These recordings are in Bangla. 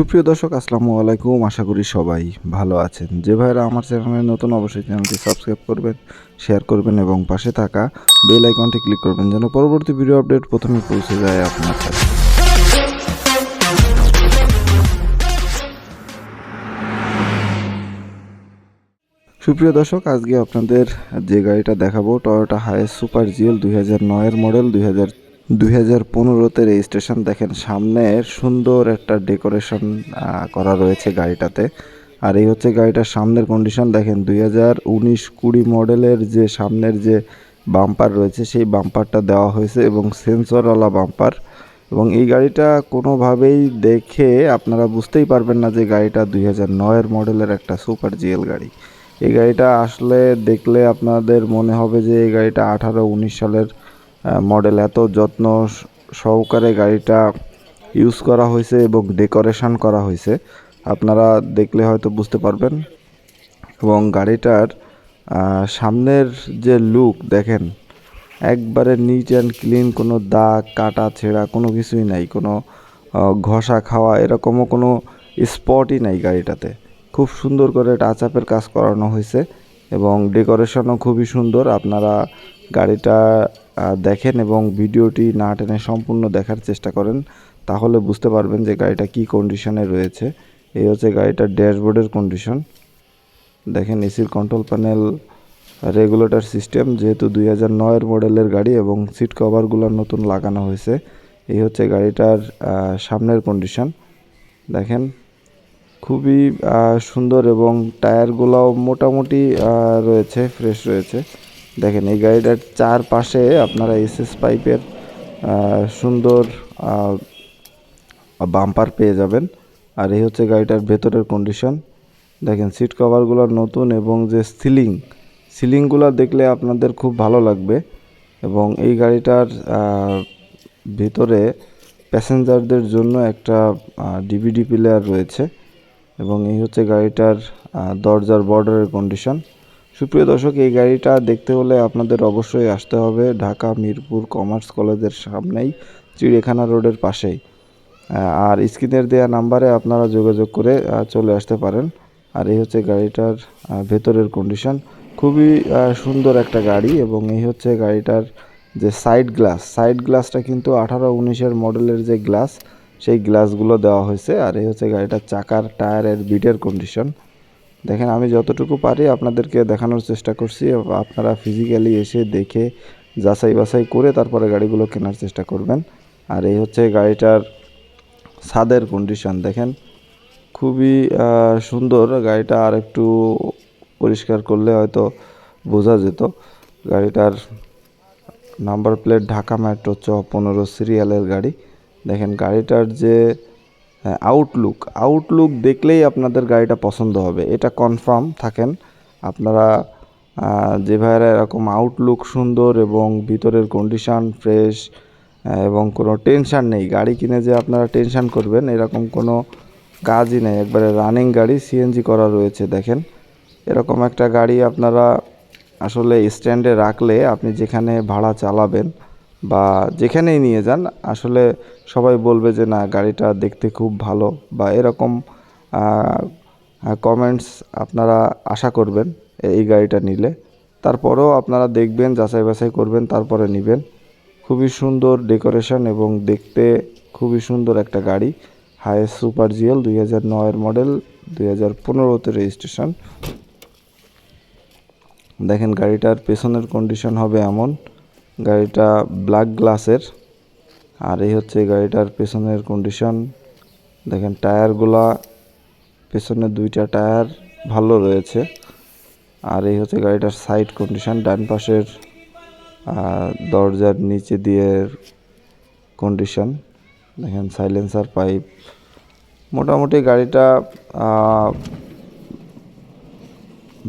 সুপ্রিয় দর্শক, আসসালামু আলাইকুম। আশা করি সবাই ভালো আছেন। যে ভাইরা আমার চ্যানেলে নতুন, অবশ্যই চ্যানেলটি সাবস্ক্রাইব করবেন, শেয়ার করবেন এবং পাশে থাকা বেল আইকনটি ক্লিক করবেন যেন পরবর্তী ভিডিও আপডেট প্রথমে পৌঁছে যায় আপনার কাছে। সুপ্রিয় দর্শক, আজকে আপনাদের যে গাড়িটা দেখাবো টয়োটা হায়েস সুপার জিএল দুই হাজার নয়ের মডেল দুই হাজার দুই হাজার পনেরোতে রেজিস্ট্রেশন দেখেন, সামনের সুন্দর একটা ডেকোরেশন করা রয়েছে গাড়িটাতে। আর এই হচ্ছে গাড়িটার সামনের কন্ডিশন দেখেন, দুই হাজার উনিশ কুড়ি মডেলের যে সামনের যে বাম্পার রয়েছে, সেই বাম্পারটা দেওয়া হয়েছে এবং সেন্সরওয়ালা বাম্পার এবং এই গাড়িটা কোনোভাবেই দেখে আপনারা বুঝতেই পারবেন না যে গাড়িটা দুই হাজার নয়ের মডেলের একটা সুপার জিএল গাড়ি। এই গাড়িটা আসলে দেখলে আপনাদের মনে হবে যে এই গাড়িটা আঠারো উনিশ সালের মডেল এত যত্ন সহকারে গাড়িটা ইউজ করা হয়েছে এবং ডেকোরেশন করা হয়েছে। আপনারা দেখলে হয়তো বুঝতে পারবেন। এবং গাড়িটার সামনের যে লুক দেখেন, একবারে নিট অ্যান্ড ক্লিন কোনো দাগ, কাটা, ছেঁড়া, কোনো কিছুই নাই, কোনো ঘষা, খাওয়া, এরকমও কোনো স্পটই নাই গাড়িটাতে। খুব সুন্দর করে টাচ আপের কাজ করানো হয়েছে এবং ডেকোরেশনও খুবই সুন্দর। আপনারা গাড়িটা দেখেন এবং ভিডিওটি না টেনে সম্পূর্ণ দেখার চেষ্টা করেন, তাহলে বুঝতে পারবেন যে গাড়িটা কী কন্ডিশনে রয়েছে। এই হচ্ছে গাড়িটার ড্যাশবোর্ডের কন্ডিশন দেখেন এসির কন্ট্রোল প্যানেল রেগুলেটর সিস্টেম যেহেতু দুই হাজার নয়ের মডেলের গাড়ি এবং সিট কভারগুলো নতুন লাগানো হয়েছে, এই হচ্ছে গাড়িটার সামনের কন্ডিশন দেখেন, খুবই সুন্দর এবং টায়ারগুলোও মোটামুটি রয়েছে ফ্রেশ রয়েছে। দেখেন, এই গাড়িটার চারপাশে আপনারা এসএস পাইপের সুন্দর বাম্পার পেয়ে যাবেন। আর এই হচ্ছে গাড়িটার ভেতরের কন্ডিশন দেখেন সিট কভারগুলো নতুন এবং যে সিলিং সিলিংগুলো দেখলে আপনাদের খুব ভালো লাগবে। এবং এই গাড়িটার ভিতরে প্যাসেঞ্জারদের জন্য একটা ডিভিডি প্লেয়ার রয়েছে। এবং এই হচ্ছে গাড়িটার দরজার বর্ডারের কন্ডিশন সুপ্রিয় দর্শক, এই গাড়িটা দেখতে হলে আপনাদের অবশ্যই আসতে হবে ঢাকা মিরপুর কমার্স কলেজের সামনেই, চিড়িয়াখানা রোডের পাশেই। আর স্ক্রিনের দেওয়া নাম্বারে আপনারা যোগাযোগ করে চলে আসতে পারেন। আর এই হচ্ছে গাড়িটার ভেতরের কন্ডিশন খুবই সুন্দর একটা গাড়ি এবং এই হচ্ছে গাড়িটার যে সাইড গ্লাস সাইড গ্লাসটা কিন্তু আঠারো উনিশের মডেলের যে গ্লাস সেই গ্লাসগুলো দেওয়া হয়েছে। আর এই হচ্ছে গাড়িটার চাকার টায়ারের বিটের কন্ডিশন দেখেন, আমি যতটুকু পারি আপনাদেরকে দেখানোর চেষ্টা করছি। আপনারা ফিজিক্যালি এসে দেখে যাচাই বাছাই করে তারপরে গাড়িগুলো কেনার চেষ্টা করবেন। আর এই হচ্ছে গাড়িটার ছাদের কন্ডিশন দেখেন। খুবই সুন্দর গাড়িটা, আর একটু পরিষ্কার করলে হয়তো বোঝা যেত। গাড়িটার নাম্বার প্লেট ঢাকা মেট্রো চ পনেরো সিরিয়ালের গাড়ি। দেখেন, গাড়িটার যে আউটলুক আউটলুক দেখলেই আপনাদের গাড়িটা পছন্দ হবে। এটা কনফার্ম থাকেন। আপনারা যে ভাইয়েরা এরকম আউটলুক সুন্দর এবং ভিতরের কন্ডিশন ফ্রেশ এবং কোনো টেনশন নেই, গাড়ি কিনে যে আপনারা টেনশান করবেন, এরকম কোনো কাজই নেই। একবারে রানিং গাড়ি সিএনজি করা রয়েছে, দেখেন। এরকম একটা গাড়ি আপনারা আসলে স্ট্যান্ডে রাখলে আপনি যেখানে ভাড়া চালাবেন বা যেখানেই নিয়ে যান, আসলে সবাই বলবে যে, না, গাড়িটা দেখতে খুব ভালো। বা এরকম কমেন্টস আপনারা আশা করবেন এই গাড়িটা নিলে। তারপরেও আপনারা দেখবেন, যাচাই বাছাই করবেন, তারপরে নেবেন। খুবই সুন্দর ডেকোরেশন এবং দেখতে খুবই সুন্দর একটা গাড়ি। হায়েস্ট সুপার জিএল দুই হাজার নয়ের মডেল, দুই হাজার পনেরোতে রেজিস্ট্রেশন দেখেন, গাড়িটার পেছনের কন্ডিশন হবে এমন। গাড়িটা ব্ল্যাক গ্লাসের আর এই হচ্ছে গাড়িটার পেছনের কন্ডিশন দেখেন টায়ারগুলা, পেছনে দুইটা টায়ার ভালো রয়েছে। আর এই হচ্ছে গাড়িটার সাইড কন্ডিশন ডান পাশের দরজার নিচে দিয়ে কন্ডিশন দেখেন সাইলেন্সার পাইপ মোটামুটি গাড়িটা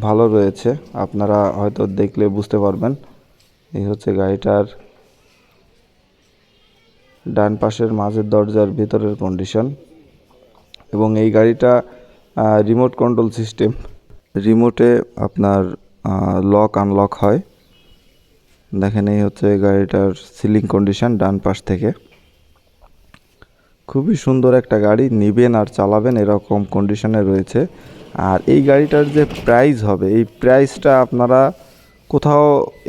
ভালো রয়েছে। আপনারা হয়তো দেখলে বুঝতে পারবেন। এই হচ্ছে গাড়িটার ডান পাশের মাঝের দরজার ভিতরের কন্ডিশন এবং এই গাড়িটা রিমোট কন্ট্রোল সিস্টেম রিমোটে আপনার লক আনলক হয়। দেখেন এই হচ্ছে গাড়িটার সিলিং কন্ডিশন ডান পাশ থেকে। খুবই সুন্দর একটা গাড়ি, নিবেন আর চালাবেন এরকম কন্ডিশনে রয়েছে। আর এই গাড়িটার যে প্রাইস হবে, এই প্রাইসটা আপনারা কোথাও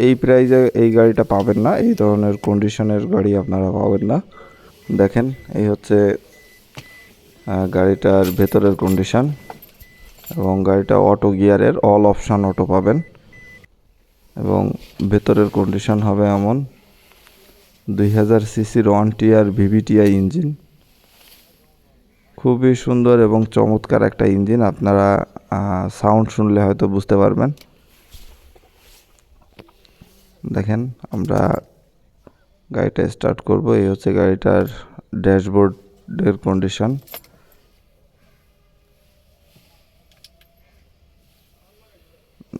এই প্রাইজে এই গাড়িটা পাবেন না, এই ধরনের কন্ডিশনের গাড়ি আপনারা পাবেন না। দেখেন, এই হচ্ছে গাড়িটার ভেতরের কন্ডিশন এবং গাড়িটা অটো গিয়ারের অল অপশান অটো পাবেন। এবং ভেতরের কন্ডিশন হবে এমন, দুই হাজার সিসির ওয়ান টিয়ার ভিভিটিআই ইঞ্জিন খুবই সুন্দর এবং চমৎকার একটা ইঞ্জিন আপনারা সাউন্ড শুনলে হয়তো বুঝতে পারবেন। দেখেন, আমরা গাড়িটা স্টার্ট করব। এই হচ্ছে গাড়িটার ড্যাশবোর্ডের কন্ডিশন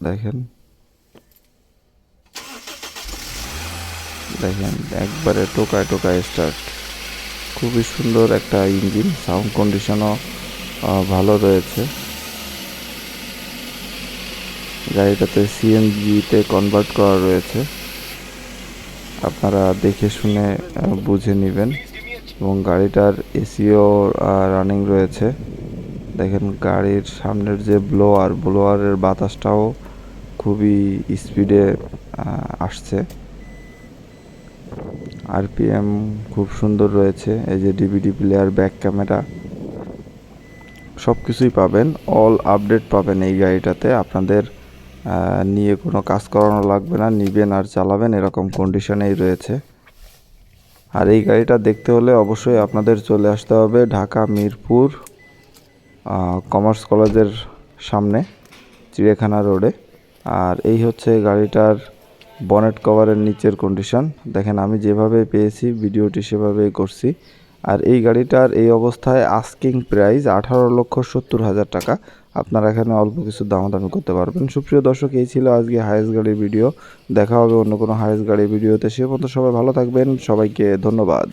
দেখেন। দেখেন, একবারে টোকায় টোকায় স্টার্ট খুবই সুন্দর একটা ইঞ্জিন সাউন্ড কন্ডিশনও ভালো রয়েছে। গাড়িটাতে সিএনজিতে কনভার্ট করা রয়েছে। আপনারা দেখে শুনে বুঝে নেবেন। এবং গাড়িটার এসিও রানিং রয়েছে। দেখেন গাড়ির সামনের যে ব্লোয়ার ব্লোয়ারের বাতাসটাও খুবই স্পিডে আসছে। আরপিএম খুব সুন্দর রয়েছে। এই যে ডিভিডি প্লেয়ার ব্যাক ক্যামেরা সব কিছুই পাবেন। অল আপডেট পাবেন এই গাড়িটাতে। আপনাদের নিয়ে কোনো কাজ করানো লাগবে না, নিবেন আর চালাবেন, এরকম কন্ডিশনেই রয়েছে। আর এই গাড়িটা দেখতে হলে অবশ্যই আপনাদের চলে আসতে হবে ঢাকা, মিরপুর কমার্স কলেজের সামনে, চিড়িয়াখানা রোডে। আর এই হচ্ছে গাড়িটার বনেট কভারের নিচের কন্ডিশন দেখেন, আমি যেভাবে পেয়েছি, ভিডিওটি সেভাবেই করছি। আর এই গাড়িটার এই অবস্থায় আস্কিং প্রাইস আঠারো লক্ষ সত্তর হাজার টাকা। আপনারা এখানে অল্প কিছু দামাদামি করতে পারবেন। সুপ্রিয় দর্শক, এই ছিল আজকে হায়েস্ট গাড়ির ভিডিও। দেখা হবে অন্য কোনো হায়েস্ট গাড়ির ভিডিওতে। সে পর্যন্ত সবাই ভালো থাকবেন। সবাইকে ধন্যবাদ।